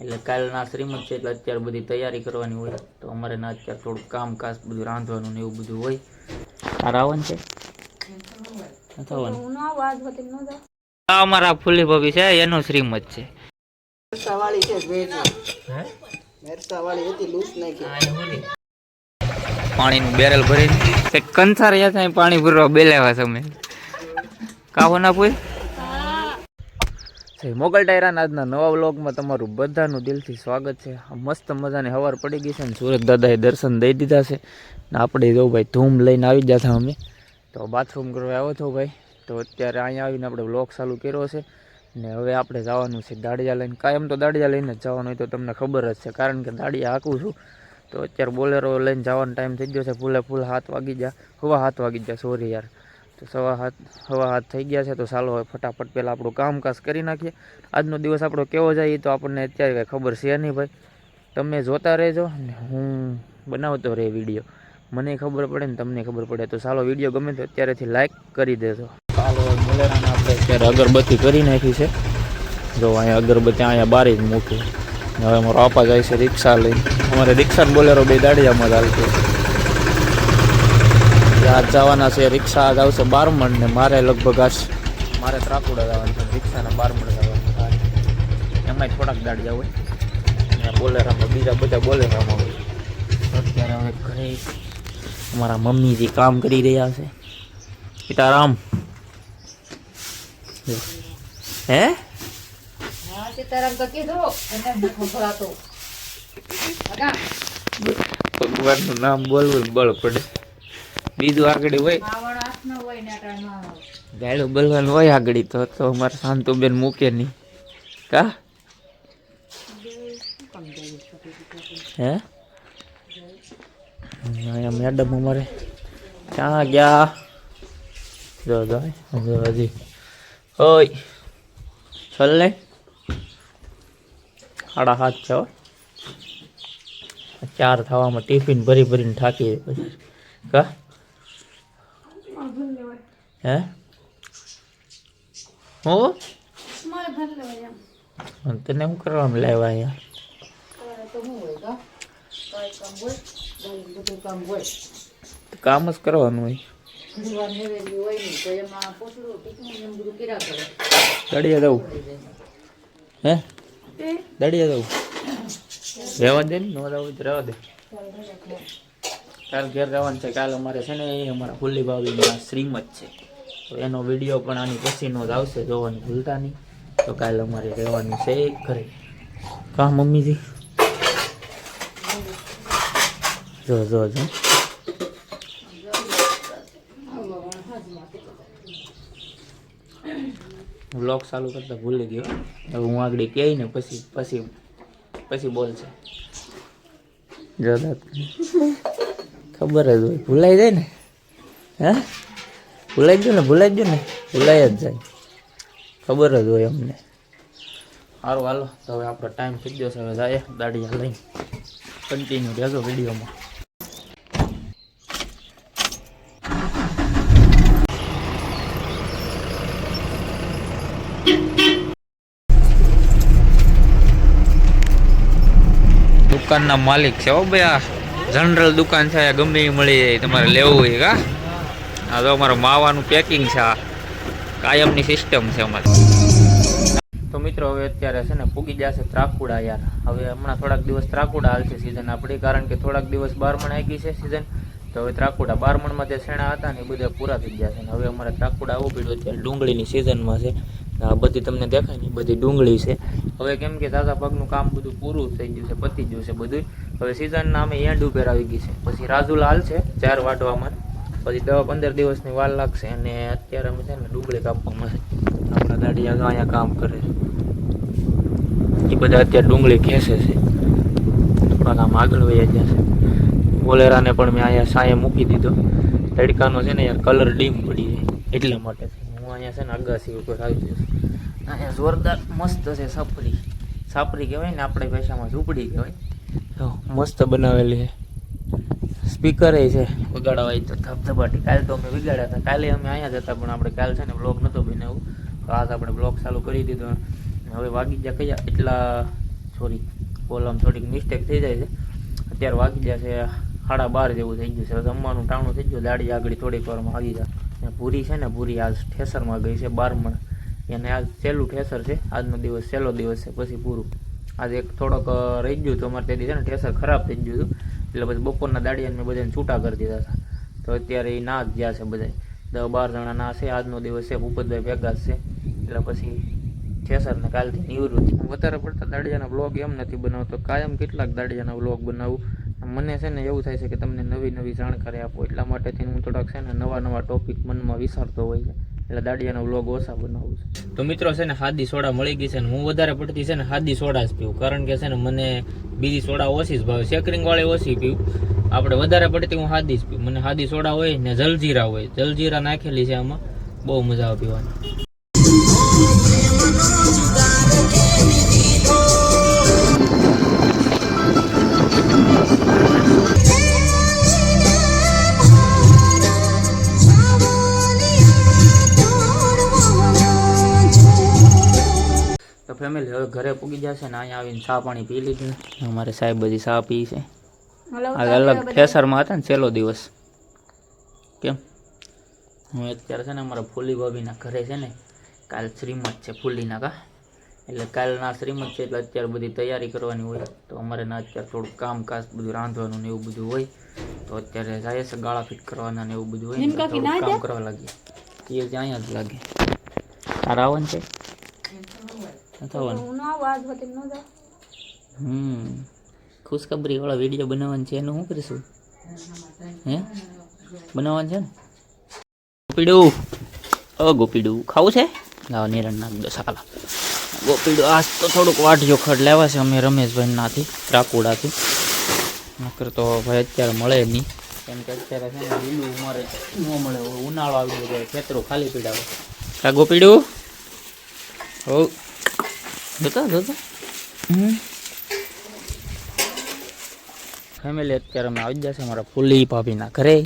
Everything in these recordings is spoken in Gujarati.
એટલે કાલના શ્રીમદ છે એટલે અત્યારે બધી તૈયારી કરવાની હોય. તો અમારે ના અત્યારે થોડુંક કામકાજ બધું રાંધવાનું ને એવું બધું હોય. આ રાવણ છે? અમારા ફૂલી ભાભી છે એનું શ્રીમદ છે. પાણીનું બેરલ ભરીને. કંઈક કંસાર યા પાણી ભરવા બેલાવા તમે કાવો ના પૂછ મોગલ ટાયરાના આજના નવા વ્લોગમાં તમારું બધાનું દિલથી સ્વાગત છે. મસ્ત મજાની હવાર પડી ગઈ છે ને સુરત દાદાએ દર્શન દઈ દીધા છે. ને આપણે જો ભાઈ ધૂમ લઈને આવી ગયા હતા અમે. તો બાથરૂમ કરવા આવ્યો હતો ભાઈ. તો અત્યારે અહીંયા આવીને આપણે વ્લોગ ચાલુ કર્યો છે. ને હવે આપણે જવાનું છે દાડિયા લઈને. કાયમ તો દાડિયા લઈને જ જવાનું હોય તો તમને ખબર જ છે. કારણ કે દાડિયા હાંકું છું. તો અત્યારે બોલેરો લઈને જવાનો ટાઈમ થઈ ગયો છે. ફૂલે ફૂલ હાથ વાગી ગયા. હવા હાથ વાગી ગયા. સોરી યાર. તો સવા હાથ હવા હાથ થઈ ગયા છે, તો ચાલો હવે ફટાફટ પહેલાં આપણું કામકાજ કરી નાખીએ. આજનો દિવસ આપણો કેવો જાય એ તો આપણને અત્યારે કાંઈ ખબર છે નહીં ભાઈ. તમે જોતા રહેજો ને હું બનાવતો રહે વીડિયો. મને ખબર પડે ને તમને ખબર પડે. તો ચાલો વીડિયો ગમે તો અત્યારેથી લાઈક કરી દેજો. ચાલો બોલેરાને આપણે અત્યારે અગરબત્તી કરી નાખી છે. જો અહીંયા અગરબત્તી અહીંયા બારી જ મૂકી. હવે મારો આપા જાય છે રિક્ષા લઈને. અમારે રિક્ષા બોલેરો બે દાડિયામાં ચાલતું આજ જવાના છે રિક્ષા આજ આવશે બારમણ ને મારે લગભગ આજ મારે ત્રાકુડા જવાનું છે રિક્ષાના બારમણ જવાનું એમાંય થોડાક દાડિયા હોય. અને બોલેરામાં બીજા બધા બોલેરામાં હોય. અત્યારે હવે ઘરે અમારા મમ્મીજી કામ કરી રહ્યા છે. સીતારામ. હે? સીતારામ તો કીધું ભગવાનનું નામ બોલવું બળ પડે. બીજું આગળ હોય? ગાયડું બોલવાનું હોય આગળ તો તો અમારે શાંતુબેન મૂકે નહીં. કા? હે? અહીંયા મેડમ અમારે ક્યાં ગયા? જો જો હજી. ઓય, ચલ ને. સાડા હાથ છે. ચાર થવામાં ટિફિન ભરી ભરીને થાકી પછી. કા? હે? હું? તને શું કરવામાં લાવ્યા કાંઈ કામ જ કરવાનું હોય. દડિયા દઉં. હે? દડિયા દઉં. રહેવા દે ને નો દઉં રહેવા દે. કાલ ઘેર રહેવાનું છે કાલ અમારે છે ને અમારા ફુલ્લી ભાભીના શ્રીમત છે. તો એનો વીડિયો પણ આની પછીનો જ આવશે, જોવાની ભૂલતા નહીં. તો કાલ અમારે રહેવાનું છે ઘરે. કા મમ્મીજી? જો જો જો. વ્લોગ ચાલુ કરતા ભૂલી ગયો. હવે હું આગળ કહે ને પછી પછી પછી બોલશે જો. ખબર જ હોય. ભૂલાઈ જાય ને? હે? ભૂલાઈ ગયું ને, ભૂલાઈ ગયું ને, ભૂલાઈ જ જાય. ખબર જ હોય અમને. સારું હાલો. તો હવે આપણો ટાઈમ થઈ ગયો છે, હવે જાય દાડિયા લઈને. કન્ટિન્યુ રહેજો વિડીયોમાં. દુકાનના માલિક છે હો ભાઈ આ. જનરલ દુકાન છે ગમે એ મળી જાય, તમારે લેવું હોય કા? આ તો અમારું માવાનું પેકિંગ છે કાયમની સિસ્ટમ છે અમારે. તો મિત્રો, હવે અત્યારે છે ને પૂગી જશે ત્રાકુડા યાર. હવે હમણાં થોડાક દિવસ ત્રાકુડા હાલશે સિઝન આપણી કારણ કે થોડાક દિવસ બારમણ આવી છે સિઝન તો હવે ત્રાકુડા બારમણમાં જે શેણા હતા ને એ બધા પૂરા થઈ ગયા છે હવે અમારે ત્રાકુડા આવવું પડ્યું અત્યારે ડુંગળીની સિઝનમાં છે. આ બધી તમને દેખાય ને બધી ડુંગળી છે. હવે કેમ કે દાદા પગનું કામ બધું પૂરું થઈ ગયું છે, પતી ગયું છે બધું હવે સિઝનના અમે એન્ડ ઉપર આવી ગઈ છે. પછી રાજુલાલ છે ચાર વાટવામાં પછી દસ પંદર દિવસની વાર લાગશે અને અત્યારે અમે છે ને ડુંગળી કાપવામાં આપણા દાડિયા આગળ અહીંયા કામ કરે છે. એ બધા અત્યારે ડુંગળી ખેંચે છે. થોડાક આમ આગળ વહી જશે બોલેરાને પણ મેં અહીંયા સાયે મૂકી દીધો. તડકાનો છે ને યાર કલર ડીમ પડી જાય એટલા માટે હું અહીંયા છે ને અગાસી ઉપર આવી જઈશ અહીંયા જોરદાર મસ્ત છે સાપરી. સાપરી કહેવાય ને, આપણી ભાષામાં ઝૂંપડી કહેવાય. મસ્ત બનાવેલી છે. સ્પીકર છે, વગાડવા તો ધબધબાટી. કાલે તો અમે વગાડ્યા હતા. કાલે અમે અહીંયા જતા પણ આપણે કાલ છે ને બ્લોક નહોતો બનાવ્યું તો આજ આપણે બ્લોક ચાલુ કરી દીધો. હવે વાગી ગયા કયા? એટલા સોરી કોલમ થોડીક મિસ્ટેક થઈ જાય છે. અત્યારે વાગી ગયા છે, સાડા બાર જેવું થઈ ગયું છે. જમવાનું ટાણું થઈ ગયું. દાડી આગળ થોડીક વારમાં આવી જાય પૂરી છે ને, પૂરી આજ ઠેસરમાં ગઈ છે, બારમણ. એને આજ સહેલું ઠેસર છે. આજનો દિવસ સહેલો દિવસ છે, પછી પૂરું. આજે એક થોડોક રહી ગયું હતું. અમારે તે છે ને ઠેસર ખરાબ થઈ ગયું હતું. એટલે પછી બપોરના દાડિયાને બધાને છૂટા કરી દીધા હતા. તો અત્યારે એ ના જ ગયા છે બધા દસ બાર જણા ના છે, આજનો દિવસ છે, ભૂપતભાઈ ભેગા છે. એટલે પછી ખેસરને કાલથી નિવૃત્તિ હું વધારે પડતા દાડિયાના બ્લોગ એમ નથી બનાવતો. કાયમ કેટલાક દાડિયાના બ્લોગ બનાવું. મને છે ને એવું થાય છે કે તમને નવી નવી જાણકારી આપો. એટલા માટેથી હું થોડાક છે ને નવા નવા ટોપિક મનમાં વિચારતો હોય છે. એટલે દાડિયાનો વ્લોગ ઓછા બનાવું છું. તો મિત્રો છે ને હાદી સોડા મળી ગઈ છે ને હું વધારે પડતી છે ને હાદી સોડા જ પીવું. કારણ કે છે ને મને બીજી સોડા ઓછી જ ભાવે. સેકરિંગ વાળી ઓછી પીવું. આપણે વધારે પડતી હું હાદી જ પીવું. મને હાદી સોડા હોય ને જલજીરા હોય. જલજીરા નાખેલી છે આમાં. બહુ મજા આવે પીવાની. તો ફેમિલી હવે ઘરે પૂગી જશે ને અહીંયા આવીને ચા પાણી પી લીધું. અમારે સાહેબ બધી ચા પી છે. અલગ ઠેસરમાં હતા ને છેલ્લો દિવસ. કેમ? હું અત્યારે છે ને અમારા ફૂલી ભાભીના ઘરે છે ને કાલ શ્રીમત છે ફૂલીના કા. એટલે કાલના શ્રીમત છે એટલે અત્યારે બધી તૈયારી કરવાની હોય. તો અમારે ના અત્યારે થોડુંક કામકાજ બધું રાંધવાનું ને એવું બધું હોય. તો અત્યારે જાય છે ગાળા ફિટ કરવાના ને એવું બધું હોય કામ કરવા લાગીએ. એ જ અહીંયા જ લાગે. તારા આવવાનું છે? હમ. ખુશખબરી વાળો વીડિયો બનાવવાનું છે એનું શું કરીશું? હે? બનાવવાનું છે ને? ગોપીડું. ઓ ગોપીડું ખાવું છે? લાવો નિરણ નાખ દો સાલા. ગોપીડું આજ તો થોડુંક વાટ જોખડ લેવા છે અમે રમેશભાઈ નાથી રાકુડાથી નકર તો ભાઈ અત્યારે મળે નહીં. કેમ કે અત્યારે છે ને લીલું ઉમરે ન મળે ઉનાળો આવી ગયો ખેતરો ખાલી પીડાવે કા ગોપીડું. હો. જોતા જોતા? ફેમિલી અત્યારે અમે આવી જશે અમારા ફૂલી ભાભીના ઘરે.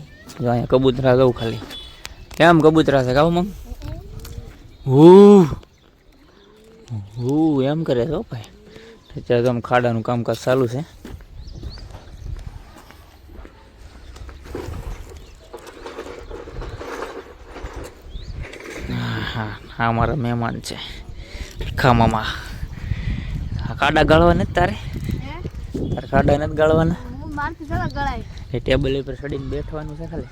જો અહીંયા કબૂતરા જવું ખાલી. કેમ કબૂતરા છે ગાવ મમ હું હું એમ કરે છો ભાઈ. અત્યારે તો આમ ખાડાનું કામકાજ ચાલુ છે. હા હા મારા મહેમાન છે. ખામામાં આ ખાડા ગાળવા નથી તારે? તારે ખાડા નથી ગાળવાના? એ ટેબલ ઉપર ચડીને બેઠવાનું છે ખાલી.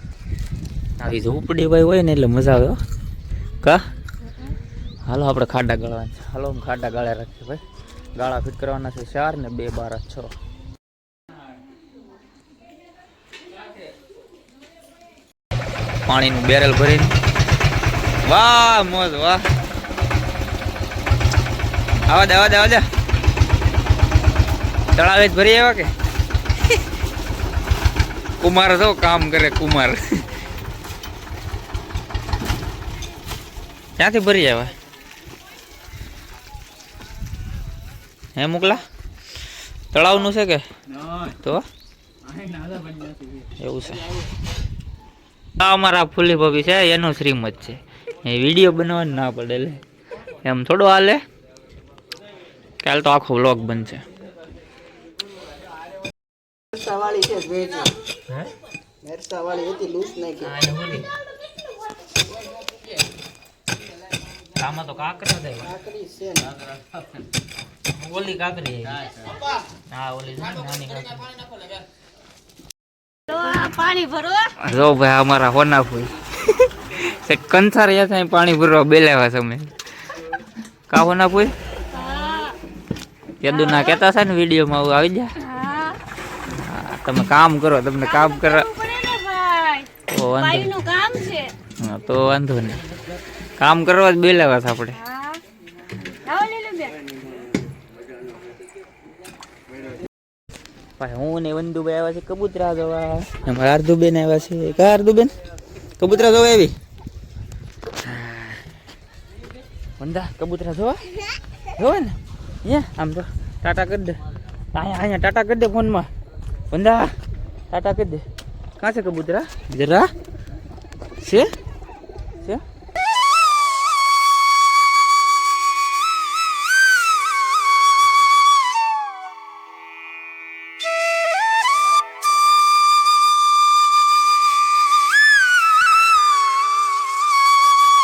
આવી ઝૂંપડી ભાઈ હોય ને એટલે મજા આવે કા? હાલો આપણે ખાડા ગાળવાના છે. હાલો હું ખાડા ગાળ્યા રાખીએ ભાઈ. ગાળા ફિટ કરવાના છે ચાર ને બે બાર છ. પાણીનું બેરલ ભરીને. વાહ મોજ વાહ. આવા દે આવા દે આવા દે. તળાવે જ ભરી આવ્યા કે? કુમાર તો કામ કરે કુમાર. ક્યાંથી ભરી આવ્યા હે મોકલા? તળાવનું છે કે? તો? એવું છે. આ અમારા ફૂલી ભાભી છે એનો શ્રીમત છે. એ વીડિયો બનાવવાનું ના પડે એમ થોડું હાલે. કાલ તો આખો વ્લોગ બનશે. વાળી છે ભેજ હે? મેરસા વાળી હતી લૂસ નાખી. આમાં તો કાકરા દે કાકરી છે ને. ઓલી કાકરી હા ઓલી નાની કાકરી. પાણી ભરો. જો ભાઈ અમારા હોના ફૂઈ કંસાર યા થાય પાણી ભરવા બેલાવા તમે કા હોના ફૂઈ યદુ ના કહેતા છે ને વિડીયોમાં આવું આવી જા હા, તમે કામ કરો તમને કામ કરવા તો વાંધો નહીં. કામ હા, તો વાંધો નહીં. કામ કરવા જ બેલાવા છે આપણે. ભાઈ હું ને વંદુભાઈ આવ્યા છે કબૂતરા જોવા. અમારા અર્ધુબેન આવ્યા છે. કા અર્ધુબેન કબૂતરા જોવા આવી? વંદા કબૂતરા જોવા? જોવા ને? અહીંયા આમ તો ટાટા કરી દે. અહીંયા અહીંયા ટાટા કરી દે ફોનમાં. કરી દે. કાં છે કબૂતરા? જરા. છે?